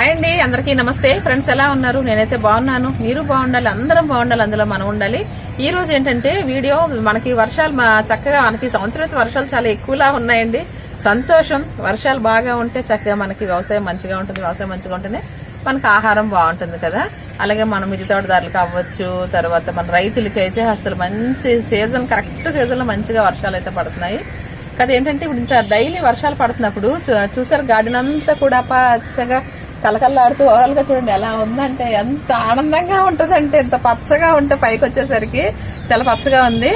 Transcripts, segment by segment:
Hi అండి అందరికీ నమస్తే. ఫ్రెండ్స్ ఎలా ఉన్నారు? నేనైతే బాగున్నాను. మీరు బాగుండాలి అందరం బాగుండాలి అందులో మనం ఉండాలి. ఈ రోజు ఏంటంటే వీడియో మనకి వర్షాలు చక్కగా మనకి సంవత్సరం వర్షాలు చాలా ఎక్కువలా ఉన్నాయండి. సంతోషం వర్షాలు బాగా ఉంటే చక్కగా మనకి వ్యవసాయం మంచిగా ఉంటుంది వ్యవసాయం మంచిగా ఉంటేనే మనకి ఆహారం బాగుంటుంది కదా. అలాగే మనం మిడి తోటదారులకు అవ్వచ్చు తర్వాత మన రైతులకి అయితే అసలు మంచి సీజన్ కరెక్ట్ సీజన్లో మంచిగా వర్షాలు అయితే పడుతున్నాయి. కదా ఏంటంటే ఇప్పుడు ఇంత డైలీ వర్షాలు పడుతున్నప్పుడు చూ- చూసారు గార్డెన్ అంతా కూడా పచ్చగా కలకల్లాడుతూ ఓవరాల్గా చూడండి ఎలా ఉందంటే ఎంత ఆనందంగా ఉంటుందంటే ఎంత పచ్చగా ఉంటే పైకి వచ్చేసరికి చాలా పచ్చగా ఉంది.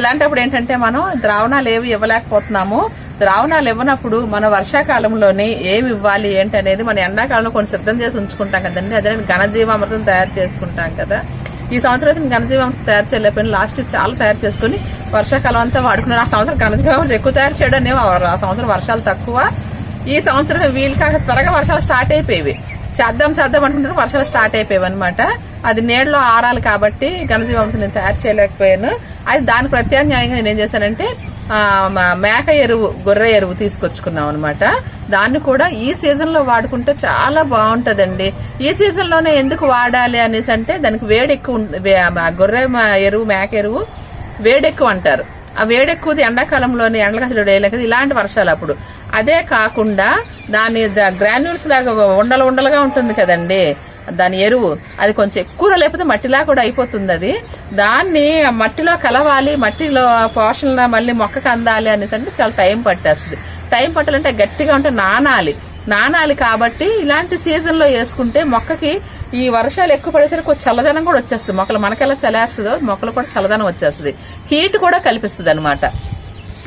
ఇలాంటప్పుడు ఏంటంటే మనం ద్రావణాలు ఏవి ఇవ్వలేకపోతున్నాము. ద్రావణాలు ఇవ్వనప్పుడు మన వర్షాకాలంలోనే ఏమి ఇవ్వాలి ఏంటి అనేది మన ఎండాకాలంలో కొన్ని సిద్ధం చేసి ఉంచుకుంటాం కదండి. అదే ఘనజీవామృతం తయారు చేసుకుంటాం కదా. ఈ సంవత్సరం అయితే ఘనజీవామృతం తయారు చేయలేకపోయినా లాస్ట్ చాలా తయారు చేసుకుని వర్షాకాలం అంతా వాడుకున్నాను. ఆ సంవత్సరం ఘనజీవామృతం ఎక్కువ తయారు చేయడం ఆ సంవత్సరం వర్షాలు తక్కువ. ఈ సంవత్సరం వీలు కాక త్వరగా వర్షాలు స్టార్ట్ అయిపోయేవి. చేద్దాం చేద్దాం అనుకుంటే వర్షాలు స్టార్ట్ అయిపోయాయి అనమాట అది నీడలో ఆరాలి కాబట్టి ఘనజీవాంశం నేను తయారు చేయలేకపోయాను. అది దాని ప్రత్యామ్నాయంగా నేను ఏం చేశానంటే మేక ఎరువు గొర్రె ఎరువు తీసుకొచ్చుకున్నాం అనమాట దాన్ని కూడా ఈ సీజన్లో వాడుకుంటే చాలా బాగుంటదండి. ఈ సీజన్లోనే ఎందుకు వాడాలి అనేసి అంటే దానికి వేడి ఎక్కువ వే- గొర్రె ఎరువు మేక ఎరువు వేడెక్కువ అంటారు. ఆ వేడెక్కువది ఎండాకాలంలోనే ఎండలకసలు వేయలేక ఇలాంటి వర్షాలు అప్పుడు. అదే కాకుండా దాని గ్రాన్యూల్స్ లాగా ఉండలు ఉండలుగా ఉంటుంది కదండి. దాని ఎరువు. అది కొంచెం ఎక్కువ లేకపోతే మట్టిలా కూడా అయిపోతుంది అది. దాన్ని మట్టిలో కలవాలి మట్టిలో పోషణ మళ్ళీ మొక్కకు అందాలి అనేసి అంటే చాలా టైం పట్టేస్తుంది. టైం పట్టాలంటే గట్టిగా ఉంటే నానాలి. నానాలి కాబట్టి ఇలాంటి సీజన్లో వేసుకుంటే మొక్కకి ఈ వర్షాలు ఎక్కువ పడేసరికి చల్లదనం కూడా వచ్చేస్తుంది. మొక్కలు మనకెలా చలేస్తుందో మొక్కలు కూడా చల్లదనం వచ్చేస్తుంది. హీట్ కూడా కల్పిస్తుంది అనమాట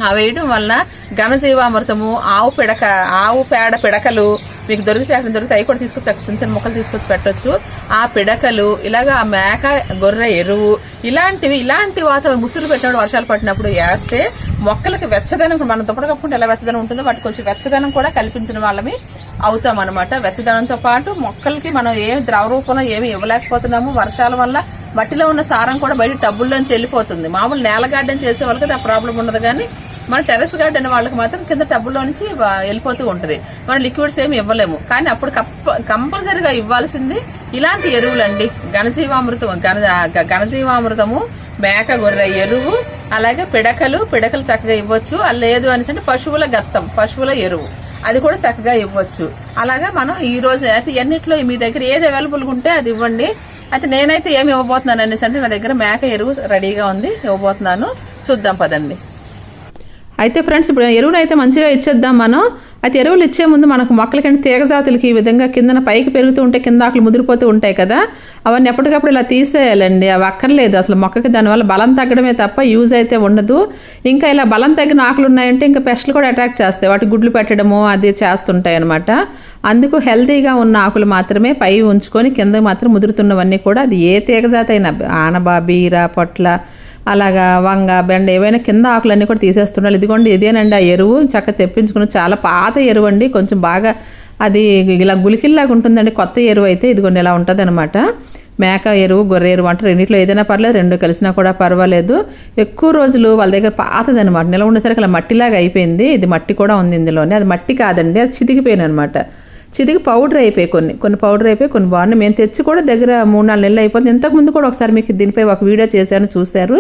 ఆ వేయడం వలన ఘనజీవామృతము ఆవు పిడక ఆవు పేడ పిడకలు మీకు దొరికితే అక్కడ దొరికితే అవి కూడా తీసుకొచ్చి చిన్న చిన్న మొక్కలు తీసుకొచ్చి పెట్టొచ్చు. ఆ పిడకలు ఇలాగా ఆ మేక గొర్రె ఎరువు ఇలాంటివి ఇలాంటి వాతావరణం ముసురు పెట్టినప్పుడు వర్షాలు పట్టినప్పుడు వేస్తే మొక్కలకు వెచ్చదనం మనం దుప్పటి కప్పుకుంటే ఎలా వెచ్చదనం ఉంటుందో వాటికి కొంచెం వెచ్చదనం కూడా కల్పించిన వాళ్ళమి అవుతాం అనమాట వెచ్చదనంతో పాటు మొక్కలకి మనం ఏమి ద్రవ రూపంలో ఏమి ఇవ్వలేకపోతున్నాము వర్షాల వల్ల మట్టిలో ఉన్న సారం కూడా బయట టబ్బుల్లోంచి వెళ్ళిపోతుంది. మామూలు నేల గార్డెన్ చేసే వాళ్ళకి ఆ ప్రాబ్లం ఉండదు. కానీ మన టెరెస్ గార్డెన్ వాళ్ళకి మాత్రం కింద టబ్బుల్లో నుంచి వెళ్ళిపోతూ ఉంటుంది. మనం లిక్విడ్స్ ఏమి ఇవ్వలేము. కానీ అప్పుడు కప్ప- కంపల్సరిగా ఇవ్వాల్సింది ఇలాంటి ఎరువులండి. ఘనజీవామృతం ఘన ఘనజీవామృతము మేక గొర్రె ఎరువు అలాగే పిడకలు పిడకలు చక్కగా ఇవ్వచ్చు. అది లేదు అని అంటే పశువుల గత్తం పశువుల ఎరువు. అది కూడా చక్కగా ఇవ్వచ్చు. అలాగా మనం ఈ రోజు అయితే ఎన్నిట్లో మీ దగ్గర ఏది అవైలబుల్ ఉంటే అది ఇవ్వండి. అయితే నేనైతే ఏమి ఇవ్వబోతున్నాను అనేసి అంటే నా దగ్గర మేక ఎరువు రెడీగా ఉంది ఇవ్వబోతున్నాను. చూద్దాం పదండి. అయితే ఫ్రెండ్స్ ఇప్పుడు ఎరువును అయితే మంచిగా ఇచ్చేద్దాం మనం. అయితే ఎరువులు ఇచ్చే ముందు మనకు మొక్కలకంటే తీగ జాతులకి ఈ విధంగా కిందన పైకి పెరుగుతూ ఉంటే కింద ఆకులు ముదిరిపోతూ ఉంటాయి కదా అవన్నీ ఎప్పటికప్పుడు ఇలా తీసేయాలండి. అవి అక్కర్లేదు. అసలు మొక్కకి దానివల్ల బలం తగ్గడమే తప్ప యూజ్ అయితే ఉండదు. ఇంకా ఇలా బలం తగ్గిన ఆకులు ఉన్నాయంటే ఇంకా పెస్ట్లు కూడా అటాక్ చేస్తాయి. వాటి గుడ్లు పెట్టడము అది చేస్తుంటాయి అనమాట అందుకు హెల్తీగా ఉన్న ఆకులు మాత్రమే పై ఉంచుకొని కింద మాత్రం ముదురుతున్నవన్నీ కూడా అది ఏ తీగ జాతి అయినా ఆనబా బీర పొట్ల అలాగా వంగ బెండ ఏవైనా కింద ఆకులన్నీ కూడా తీసేస్తున్నారు ఇదిగోండి ఇదేనండి ఆ ఎరువు. చక్క తెప్పించుకుని చాలా పాత ఎరువు అండి కొంచెం బాగా అది ఇలా గులికిల్లాగా ఉంటుందండి. కొత్త ఎరువు అయితే ఇదిగోండి ఇలా ఉంటుంది మేక ఎరువు గొర్రె ఎరువు అంటారు. రెండిట్లో ఏదైనా పర్లేదు రెండు కలిసినా కూడా పర్వాలేదు. ఎక్కువ రోజులు వాళ్ళ దగ్గర పాతది అనమాట నిల ఉండేసరికి అలా మట్టిలాగా అయిపోయింది. ఇది మట్టి కూడా ఉంది ఇందులోనే. అది మట్టి కాదండి అది చితికిపోయింది అనమాట చితికి పౌడర్ అయిపోయి కొన్ని. కొన్ని పౌడర్ అయిపోయి కొన్ని బాగున్నాయి. మేము తెచ్చి కూడా దగ్గర మూడు నాలుగు నెలలు అయిపోయింది. ఇంతకుముందు కూడా ఒకసారి మీకు దీనిపై ఒక వీడియో చేశాను చూశారు.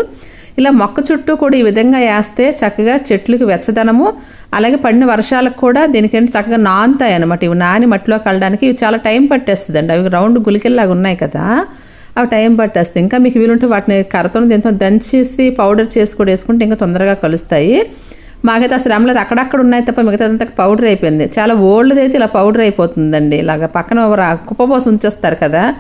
ఇలా మొక్క చుట్టూ కూడా ఈ విధంగా వేస్తే చక్కగా చెట్లకు వెచ్చదనము అలాగే పడిన వర్షాలకు కూడా దీనికంటే చక్కగా నానుతాయి అనమాట ఇవి నాని మట్టిలో వెళ్ళడానికి ఇవి చాలా టైం పట్టేస్తుందండి. అవి రౌండ్ గులికెల్లాగా ఉన్నాయి కదా అవి టైం పట్టేస్తాయి. ఇంకా మీకు వీలుంటే వాటిని కరతను దీంతో దంచేసి పౌడర్ చేసి కూడా వేసుకుంటే ఇంకా తొందరగా కలుస్తాయి. మాకైతే అసలు అమ్మలేదు అక్కడక్కడ ఉన్నాయి తప్ప మిగతాదంతా పౌడర్ అయిపోయింది. చాలా ఓల్డ్ అయితే ఇలా పౌడర్ అయిపోతుందండి. ఇలాగ పక్కన కుప్పపోసి ఉంచేస్తారు కదా.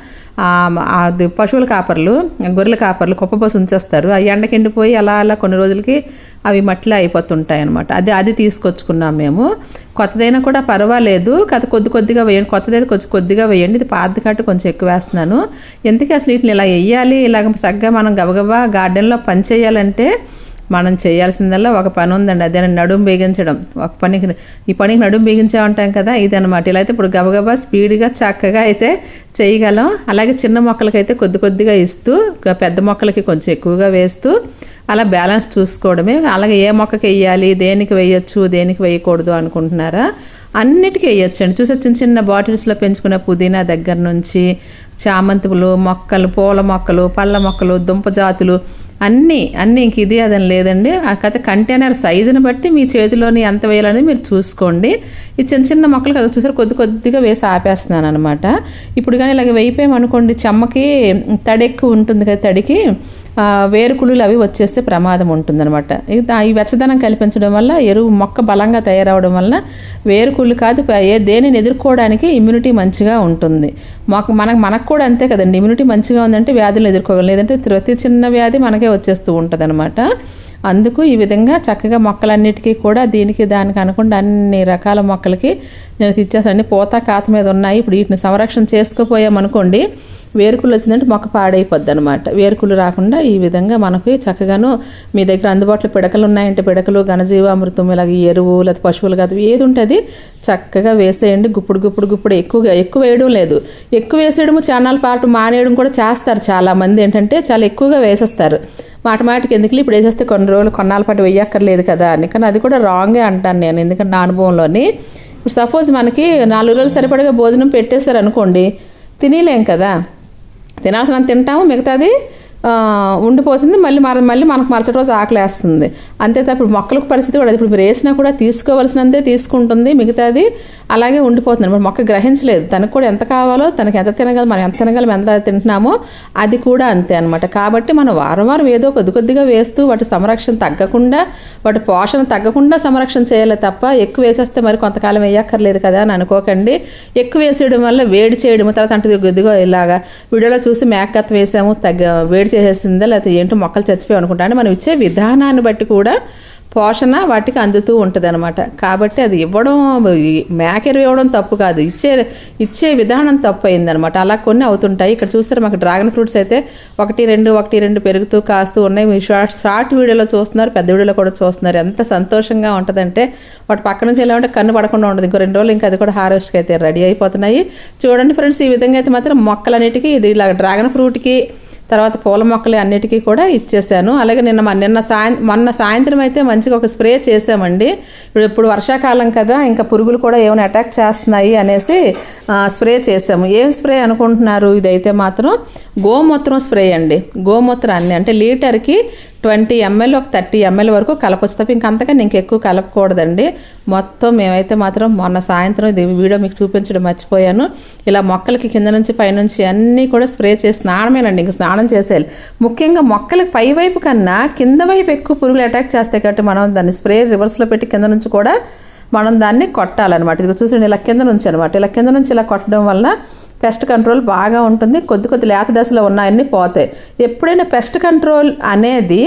అది పశువుల కాపర్లు గొర్రెల కాపర్లు కుప్పపోసి ఉంచేస్తారు. ఆ ఎండకి ఎండిపోయి అలా అలా కొన్ని రోజులకి అవి మట్టిలో అయిపోతుంటాయి అనమాట అది అది తీసుకొచ్చుకున్నాం మేము. కొత్తదైనా కూడా పర్వాలేదు. కథ కొద్ది కొద్దిగా వేయండి. కొత్తదైతే కొంచెం కొద్దిగా వేయండి. ఇది పాత కట్టు కొంచెం ఎక్కువ వేస్తున్నాను. ఎందుకు అసలు వీటిని ఇలా వేయాలి? ఇలాగ చక్కగా మనం గబగబా గార్డెన్లో పని చేయాలంటే మనం చేయాల్సిందల్లా ఒక పని ఉందండి అదే నడుము బిగించడం. ఒక పనికి ఈ పనికి నడుము బిగించామంటాం కదా ఇదనమాట ఇలా అయితే ఇప్పుడు గబగబా స్పీడ్గా చక్కగా అయితే చేయగలం. అలాగే చిన్న మొక్కలకైతే కొద్ది కొద్దిగా ఇస్తూ పెద్ద మొక్కలకి కొంచెం ఎక్కువగా వేస్తూ అలా బ్యాలెన్స్ చూసుకోవడమే. అలాగే ఏ మొక్కకి వేయాలి దేనికి వేయచ్చు దేనికి వేయకూడదు అనుకుంటున్నారా? అన్నిటికీ వేయచ్చండి. చూసే చిన్న చిన్న బాటిల్స్లో పెంచుకునే పుదీనా దగ్గర నుంచి చామంతులు మొక్కలు పూల మొక్కలు పళ్ళ మొక్కలు దుంప జాతులు అన్నీ అన్నీ ఇంక ఇది అదని లేదండి. ఆ కథ కంటైనర్ సైజుని బట్టి మీ చేతిలోని ఎంత వేయాలనేది మీరు చూసుకోండి. ఈ చిన్న చిన్న మొక్కలు కదా చూసారు కొద్ది కొద్దిగా వేసి ఆపేస్తున్నాను అనమాట ఇప్పుడు కానీ ఇలాగ వేయిపోయామనుకోండి చెమ్మకి తడెక్కు ఉంటుంది కదా తడికి ఆ, వేరుకుళ్ళు అవి వచ్చేస్తే ప్రమాదం ఉంటుందన్నమాట. ఈ వెచ్చదనం కల్పించడం వల్ల ఎరువు మొక్క బలంగా తయారవడం వల్ల వేరుకుళ్ళు కాదు ఏ దేనిని ఎదుర్కోవడానికి ఇమ్యూనిటీ మంచిగా ఉంటుంది. మొక్క మనకు మనకు కూడా అంతే కదండి ఇమ్యూనిటీ మంచిగా ఉందంటే వ్యాధులు ఎదుర్కోగలం. లేదంటే ప్రతి చిన్న వ్యాధి మనకి వచ్చేస్తూ ఉంటుంది అందుకు ఈ విధంగా చక్కగా మొక్కలన్నిటికీ కూడా దీనికి దానికి అనుకుండా అన్ని రకాల మొక్కలకి నేను ఇచ్చేసాను పూత కాత మీద ఉన్నాయి. ఇప్పుడు వీటిని సంరక్షణ చేసుకోపోయామనుకోండి వేరుకులు వచ్చిందంటే మొక్క పాడైపోద్ది అనమాట వేరుకులు రాకుండా ఈ విధంగా మనకి చక్కగాను మీ దగ్గర అందుబాటులో పిడకలు ఉన్నాయంటే పిడకలు ఘనజీవామృతం ఇలాగ ఎరువు లేదా పశువులు కాదు ఏది ఉంటుంది చక్కగా వేసేయండి. గుప్పుడు గుప్పుడు గుప్పుడు ఎక్కువగా ఎక్కువ వేయడం లేదు. ఎక్కువ వేసేయడము చానాల పాటు మానేయడం కూడా చేస్తారు చాలా మంది ఏంటంటే చాలా ఎక్కువగా వేసేస్తారు. మాట మాటకి ఎందుకు ఇప్పుడు వేసేస్తే కొన్ని రోజులు కొన్నాళ్ళ పాటు వేయక్కర్లేదు కదా అని. కానీ అది కూడా రాంగే అంటాను నేను ఎందుకంటే నా అనుభవంలోని. ఇప్పుడు సపోజ్ మనకి నాలుగు రోజులు సరిపడగా భోజనం పెట్టేశారు అనుకోండి తినేలేం కదా? తినాల్సినంత తింటాము మిగతాది ఉండిపోతుంది. మళ్ళీ మర మళ్ళీ మనకు మరుసటి రోజు ఆకలేస్తుంది. అంతే తప్ప ఇప్పుడు మొక్కలకు పరిస్థితి కూడా ఇప్పుడు మీరు వేసినా కూడా తీసుకోవలసినంతే తీసుకుంటుంది మిగతాది అలాగే ఉండిపోతుంది. ఇప్పుడు మొక్క గ్రహించలేదు. తనకు కూడా ఎంత కావాలో తనకి ఎంత తినగలం మనం ఎంత తినగలం ఎంత తింటున్నామో అది కూడా అంతే అనమాట కాబట్టి మనం వారం వారం ఏదో కొద్ది కొద్దిగా వేస్తూ వాటి సంరక్షణ తగ్గకుండా వాటి పోషణ తగ్గకుండా సంరక్షణ చేయాలి తప్ప ఎక్కువ వేసేస్తే మరి కొంతకాలం వేయక్కర్లేదు కదా అని అనుకోకండి. ఎక్కువ వేసేయడం వల్ల వేడి చేయడం తర్వాత అంటే ఇదిగో ఇలాగా వీడియోలో చూసి మేకత్వం వేసాము తగ్గ వేడి చేసేసిందా లేకపోతే ఏంటో మొక్కలు చచ్చిపోయి అనుకుంటా. అంటే మనం ఇచ్చే విధానాన్ని బట్టి కూడా పోషణ వాటికి అందుతూ ఉంటుంది అనమాట కాబట్టి అది ఇవ్వడం ఈ మేకెరు ఇవ్వడం తప్పు కాదు. ఇచ్చే ఇచ్చే విధానం తప్పు అయిందనమాట అలా కొన్ని అవుతుంటాయి. ఇక్కడ చూస్తారు మాకు డ్రాగన్ ఫ్రూట్స్ అయితే ఒకటి రెండు ఒకటి రెండు పెరుగుతూ కాస్తూ ఉన్నాయి. మీ షార్ట్ షార్ట్ వీడియోలో చూస్తున్నారు పెద్ద వీడియోలో కూడా చూస్తున్నారు. ఎంత సంతోషంగా ఉంటుందంటే వాటి పక్క నుంచి ఎలా ఉంటే కన్ను పడకుండా ఉండదు ఇంకో రెండు రోజులు ఇంకా అది కూడా హార్వెస్ట్కి అయితే రెడీ అయిపోతున్నాయి. చూడండి ఫ్రెండ్స్ ఈ విధంగా అయితే మాత్రం మొక్కలన్నిటికీ ఇది ఇలా డ్రాగన్ ఫ్రూట్కి తర్వాత పూల మొక్కలు అన్నిటికీ కూడా ఇచ్చేసాను అలాగే నిన్న మ- నిన్న సాయం మొన్న సాయంత్రం అయితే మంచిగా ఒక స్ప్రే చేసామండి ఇప్పుడు ఇప్పుడు వర్షాకాలం కదా ఇంకా పురుగులు కూడా ఏమైనా అటాక్ చేస్తున్నాయి అనేసి స్ప్రే చేసాము ఏం స్ప్రే అనుకుంటున్నారు? ఇదైతే మాత్రం గోమూత్రం స్ప్రే అండి. గోమూత్రాన్ని అంటే లీటర్కి ట్వంటీ ఎంఎల్ ఒక థర్టీ ఎంఎల్ వరకు కలపచ్చు తప్ప ఇంకంతకన్నా ఇంకెక్కువ కలపకూడదండి. మొత్తం మేమైతే మాత్రం మొన్న సాయంత్రం ఇది వీడియో మీకు చూపించడం మర్చిపోయాను. ఇలా మొక్కలకి కింద నుంచి పైనుంచి అన్నీ కూడా స్ప్రే చేసి స్నానమేనండి ఇంక స్నానం చేసేయాలి. ముఖ్యంగా మొక్కలకి పై వైపు కన్నా కింద వైపు ఎక్కువ పురుగులు అటాక్ చేస్తాయి కాబట్టి మనం దాన్ని స్ప్రే రివర్స్లో పెట్టి కింద నుంచి కూడా మనం దాన్ని కొట్టాలన్నమాట. ఇది చూసండి ఇలా కింద నుంచి అనమాట ఇలా కింద నుంచి ఇలా కొట్టడం వల్ల పెస్ట్ కంట్రోల్ బాగా ఉంటుంది. కొద్ది కొద్ది లేత దశలో ఉన్నాయన్నీ పోతాయి. ఎప్పుడైనా పెస్ట్ కంట్రోల్ అనేది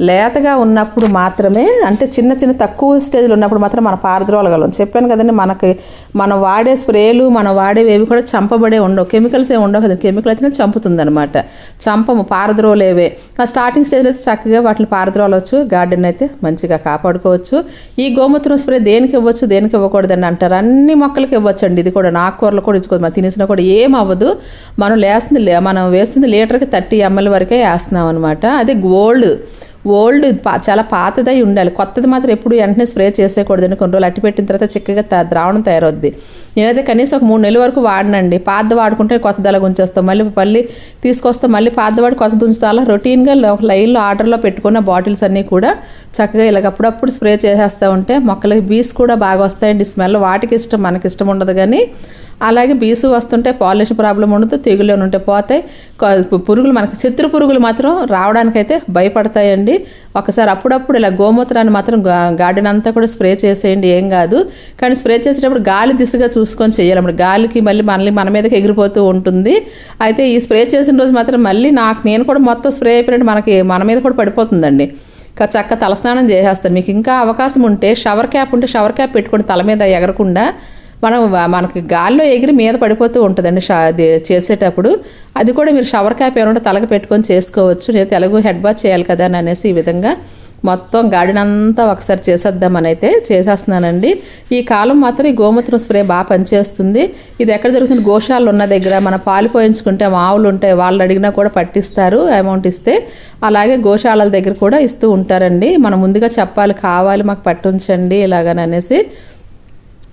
లేతగా ఉన్నప్పుడు మాత్రమే అంటే చిన్న చిన్న తక్కువ స్టేజ్లో ఉన్నప్పుడు మాత్రం మనం పారద్రోలగలం. చెప్పాను కదండి మనకి మనం వాడే స్ప్రేలు మనం వాడేవి కూడా చంపబడే ఉండవు. కెమికల్స్ ఏమి ఉండవు కదా కెమికల్ అయితే చంపుతుంది అనమాట చంపము పారద్రోలేవే. ఆ స్టార్టింగ్ స్టేజ్లో అయితే చక్కగా వాటిని పారద్రోలవచ్చు గార్డెన్ అయితే మంచిగా కాపాడుకోవచ్చు. ఈ గోమూత్రం స్ప్రే దేనికి ఇవ్వచ్చు దేనికి ఇవ్వకూడదని అంటారు. అన్ని మొక్కలకి ఇవ్వచ్చు అండి ఇది కూడా నాకూరలు కూడా ఇచ్చుకోదు మనం తినేసినా కూడా ఏం అవ్వదు. మనం లేస్తుంది లే- మనం వేస్తుంది లీటర్కి థర్టీ ఎంఎల్ వరకే వేస్తున్నాం అనమాట అది గోల్డ్. ఓల్డ్ చాలా పాతదై ఉండాలి. కొత్తది మాత్రం ఎప్పుడు వెంటనే స్ప్రే చేసేయకూడదండి. కొన్ని రోజులు అట్టి పెట్టిన తర్వాత చిక్కగా ద్రావణం తయారవుద్ది. నేనైతే కనీసం ఒక మూడు నెలల వరకు వాడనండి పాత వాడుకుంటే కొత్తది అలా ఉంచేస్తాం. మళ్ళీ మళ్ళీ తీసుకొస్తాం మళ్ళీ పాత వాడి కొత్తది ఉంచుతాం అలా రొటీన్గా ఒక లైన్లో ఆర్డర్లో పెట్టుకున్న బాటిల్స్ అన్నీ కూడా చక్కగా ఇలాగ అప్పుడప్పుడు స్ప్రే చేసేస్తూ ఉంటే మొక్కలకి బీస్ కూడా బాగా వస్తాయండి. స్మెల్ వాటికి ఇష్టం మనకి ఇష్టం ఉండదు కానీ అలాగే బీసు వస్తుంటే పాలినేషన్ ప్రాబ్లం ఉండదు తెగులు ఉంటే పోతాయి. పురుగులు మనకి శత్రు పురుగులు మాత్రం రావడానికైతే భయపడతాయండి. ఒకసారి అప్పుడప్పుడు ఇలా గోమూత్రాన్ని మాత్రం గార్డెన్ అంతా కూడా స్ప్రే చేసేయండి ఏం కాదు. కానీ స్ప్రే చేసేటప్పుడు గాలి దిశగా చూసుకొని చేయాలి. గాలికి మళ్ళీ మనల్ని మన మీదకి ఎగిరిపోతూ ఉంటుంది. అయితే ఈ స్ప్రే చేసిన రోజు మాత్రం మళ్ళీ నాకు నేను కూడా మొత్తం స్ప్రే అయిపోయినట్టు మనకి మన మీద కూడా పడిపోతుందండి. చక్క తలస్నానం చేసేస్తాను మీకు ఇంకా అవకాశం ఉంటే షవర్ క్యాప్ ఉంటే షవర్ క్యాప్ పెట్టుకోండి తల మీద ఎగరకుండా మనం మనకి గాల్లో ఎగిరి మీద పడిపోతూ ఉంటుందండి షా అది చేసేటప్పుడు. అది కూడా మీరు షవర్ క్యాప్ ఏమైనా తలకి పెట్టుకొని చేసుకోవచ్చు. నేను తెలుగు హెడ్ బాత్ చేయాలి కదా అని అనేసి ఈ విధంగా మొత్తం గాడినంతా ఒకసారి చేసేద్దామని అయితే చేసేస్తున్నానండి. ఈ కాలం మాత్రం ఈ గోమూత్రం స్ప్రే బాగా పనిచేస్తుంది. ఇది ఎక్కడ దొరుకుతుంది? గోశాలు ఉన్న దగ్గర. మన పాలు పోయించుకుంటే ఆవులు ఉంటాయి వాళ్ళు అడిగినా కూడా పట్టిస్తారు అమౌంట్ ఇస్తే. అలాగే గోశాలల దగ్గర కూడా ఇస్తూ ఉంటారండి. మనం ముందుగా చెప్పాలి కావాలి మాకు పట్టించండి ఇలాగని అనేసి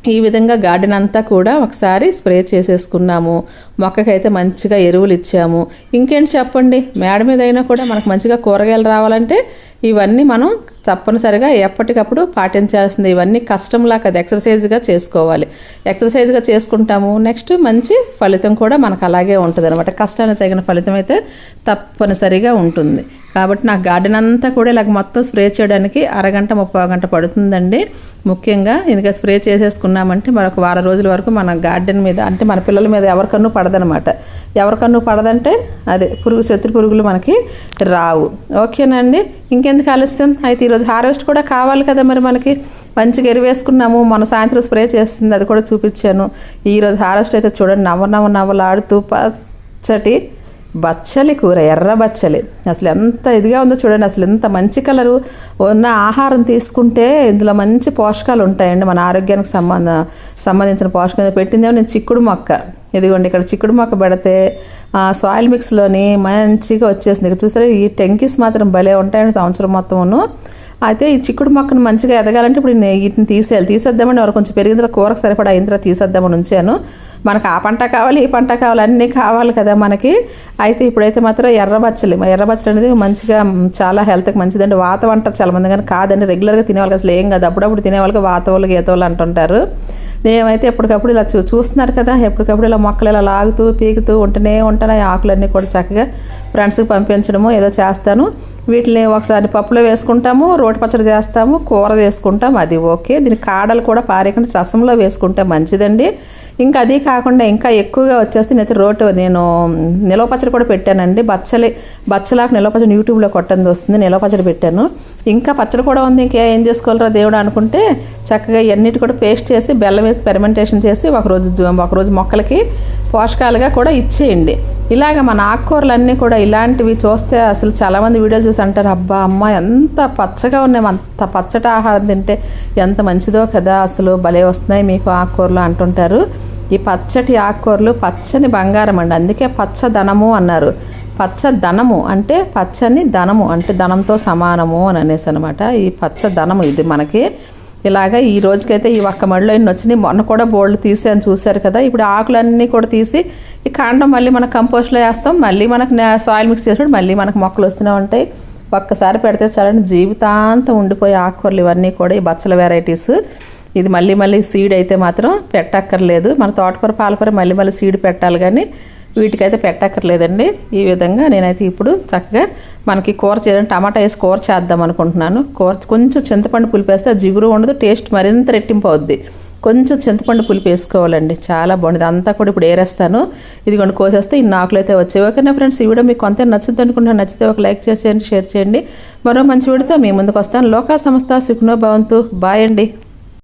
ఈ విధంగా గార్డెన్ అంతా కూడా ఒకసారి స్ప్రే చేసేసుకున్నాము. మొక్కకైతే మంచిగా ఎరువులు ఇచ్చాము ఇంకేంటి చెప్పండి? మేడ మీద అయినా కూడా మనకు మంచిగా కూరగాయలు రావాలంటే ఇవన్నీ మనం తప్పనిసరిగా ఎప్పటికప్పుడు పాటించాల్సింది ఇవన్నీ కష్టంలా కదా ఎక్సర్సైజ్గా చేసుకోవాలి. ఎక్సర్సైజ్గా చేసుకుంటాము. నెక్స్ట్ మంచి ఫలితం కూడా మనకు అలాగే ఉంటుంది అనమాట కష్టానికి తగిన ఫలితం అయితే తప్పనిసరిగా ఉంటుంది. కాబట్టి నాకు గార్డెన్ అంతా కూడా ఇలాగ మొత్తం స్ప్రే చేయడానికి అరగంట ముప్పై గంట పడుతుందండి. ముఖ్యంగా ఇంకా స్ప్రే చేసేసుకున్నామంటే మరొక వారం రోజుల వరకు మన గార్డెన్ మీద అంటే మన పిల్లల మీద ఎవరికన్నా పడదనమాట ఎవరికన్నా పడదంటే అదే పురుగు శత్రు పురుగులు మనకి రావు. ఓకేనండి ఇంకెందుకు ఆలస్యం? అయితే ఈరోజు హార్వెస్ట్ కూడా కావాలి కదా మరి మనకి. మంచిగా ఎరువేసుకున్నాము. మన సాయంత్రం స్ప్రే చేస్తుంది. అది కూడా చూపించాను. ఈరోజు హార్వెస్ట్ అయితే చూడండి. నవ్వ నవ్వ నవ్వలాడుతూ పచ్చటి బచ్చలి కూర ఎర్ర బచ్చలి. అసలు ఎంత ఇదిగా ఉందో చూడండి. అసలు ఎంత మంచి కలరు. ఉన్న ఆహారం తీసుకుంటే ఇందులో మంచి పోషకాలు ఉంటాయండి. మన ఆరోగ్యానికి సంబంధ సంబంధించిన పోషకాలు పెట్టిందేమో. నేను చిక్కుడు మొక్క. ఇదిగోండి ఇక్కడ చిక్కుడు మొక్క పెడితే సాయిల్ మిక్స్లోని మంచిగా వచ్చేసింది. ఇక్కడ చూస్తే ఈ టెంకీస్ మాత్రం భలే ఉంటాయండి సంవత్సరం మొత్తమును. అయితే ఈ చిక్కుడు మొక్కను మంచిగా ఎదగాలంటే ఇప్పుడు వీటిని తీసేయాలి. తీసేద్దామని ఎవరు కొంచెం పెరిగిన తర్వాత కూరకు సరిపడా అయిన తర్వాత తీసేద్దామని ఉంచాను. మనకు ఆ పంట కావాలి ఈ పంట కావాలి అన్నీ కావాలి కదా మనకి. అయితే ఇప్పుడైతే మాత్రం ఎర్రబచ్చలి ఎర్రబచ్చలి అనేది మంచిగా చాలా హెల్త్కి మంచిదండి వాత వంట చాలా మంది కానీ కాదండి రెగ్యులర్గా తినేవాళ్ళకి అసలు ఏం కాదు. అప్పుడప్పుడు తినేవాళ్ళకి వాతవాళ్ళు గీతవాళ్ళు అంటుంటారు. నేనైతే ఎప్పటికప్పుడు ఇలా చూ చూస్తున్నారు కదా ఎప్పటికప్పుడు ఇలా మొక్కలు ఇలా లాగుతూ పీకుతూ ఉంటూనే ఉంటాను. ఆ ఆకులన్నీ కూడా చక్కగా ఫ్రెండ్స్కి పంపించడము ఏదో చేస్తాను. వీటిని ఒకసారి పప్పులో వేసుకుంటాము రోటి పచ్చడి చేస్తాము కూర చేసుకుంటాం అది ఓకే. దీని కాడలు కూడా పారేయకుండా రసంలో వేసుకుంటే మంచిదండి. ఇంకా అది కాకుండా ఇంకా ఎక్కువగా వచ్చేస్తే నేనైతే రోటు నేను నిలవ పచ్చడి కూడా పెట్టానండి. బచ్చలి బచ్చలాకు నిలవ పచ్చడి యూట్యూబ్లో కొట్టంది వస్తుంది. నిలవ పచ్చడి పెట్టాను. ఇంకా పచ్చడి కూడా ఉంది. ఇంకా ఏం చేసుకోవాలరా దేవుడు అనుకుంటే చక్కగా ఇవన్నిటి కూడా పేస్ట్ చేసి బెల్లం వేసి పెర్మెంటేషన్ చేసి ఒకరోజు ఒకరోజు మొక్కలకి పోషకాలుగా కూడా ఇచ్చేయండి. ఇలాగ మన ఆకుకూరలన్నీ కూడా ఇలాంటివి చూస్తే అసలు చాలామంది వీడియోలు చూసి అంటారు అబ్బా అమ్మ ఎంత పచ్చగా ఉన్నాయి. అంత పచ్చటి ఆహారం తింటే ఎంత మంచిదో కదా. అసలు భలే వస్తున్నాయి మీకు ఆకుకూరలు అంటుంటారు. ఈ పచ్చటి ఆకుకూరలు పచ్చని బంగారం అండి. అందుకే పచ్చదనము అన్నారు. పచ్చ ధనము అంటే పచ్చని ధనము అంటే ధనంతో సమానము అని అనేసి అనమాట ఈ పచ్చ ధనము ఇది మనకి. ఇలాగ ఈ రోజుకైతే ఈ ఒక్క మడిలో ఇన్ని వచ్చినాయి? మొన్న కూడా బోర్డు తీసి అని చూశారు కదా. ఇప్పుడు ఆకులన్నీ కూడా తీసి ఈ కాండం మళ్ళీ మన కంపోస్ట్లో వేస్తాం. మళ్ళీ మనకు సాయిల్ మిక్స్ చేసినప్పుడు మళ్ళీ మనకు మొక్కలు వస్తూనే ఉంటాయి. ఒక్కసారి పెడితే చాలని జీవితాంతం ఉండిపోయే ఆకుకూరలు ఇవన్నీ కూడా ఈ బచ్చల వెరైటీస్. ఇది మళ్ళీ మళ్ళీ సీడ్ అయితే మాత్రం పెట్టక్కర్లేదు. మన తోటకూర పాలకూర మళ్ళీ మళ్ళీ సీడ్ పెట్టాలి కానీ వీటికైతే పెట్టక్కర్లేదండి. ఈ విధంగా నేనైతే ఇప్పుడు చక్కగా మనకి కూర చేయడం టమాటా వేసి కూర చేద్దాం అనుకుంటున్నాను. కూర కొంచెం చింతపండు పులిపేస్తే జిగురు ఉండదు టేస్ట్ మరింత రెట్టింపు అవుద్ది. కొంచెం చింతపండు పులుపు వేసుకోవాలండి. చాలా బాగుంది. అంతా కూడా ఇప్పుడు ఏరేస్తాను. ఇదిగోండి కోసేస్తే ఈ నాకులు అయితే వచ్చాయి. ఓకేనా ఫ్రెండ్స్ ఈ వీడియో మీకు కొంత నచ్చుద్ది అనుకుంటున్నాను నచ్చితే ఒక లైక్ చేసేయండి షేర్ చేయండి. మరో మంచి వీడితో మీ ముందుకు వస్తాను. లోకా సంస్థ సుఖనో భవంతు. బాయ్ అండి.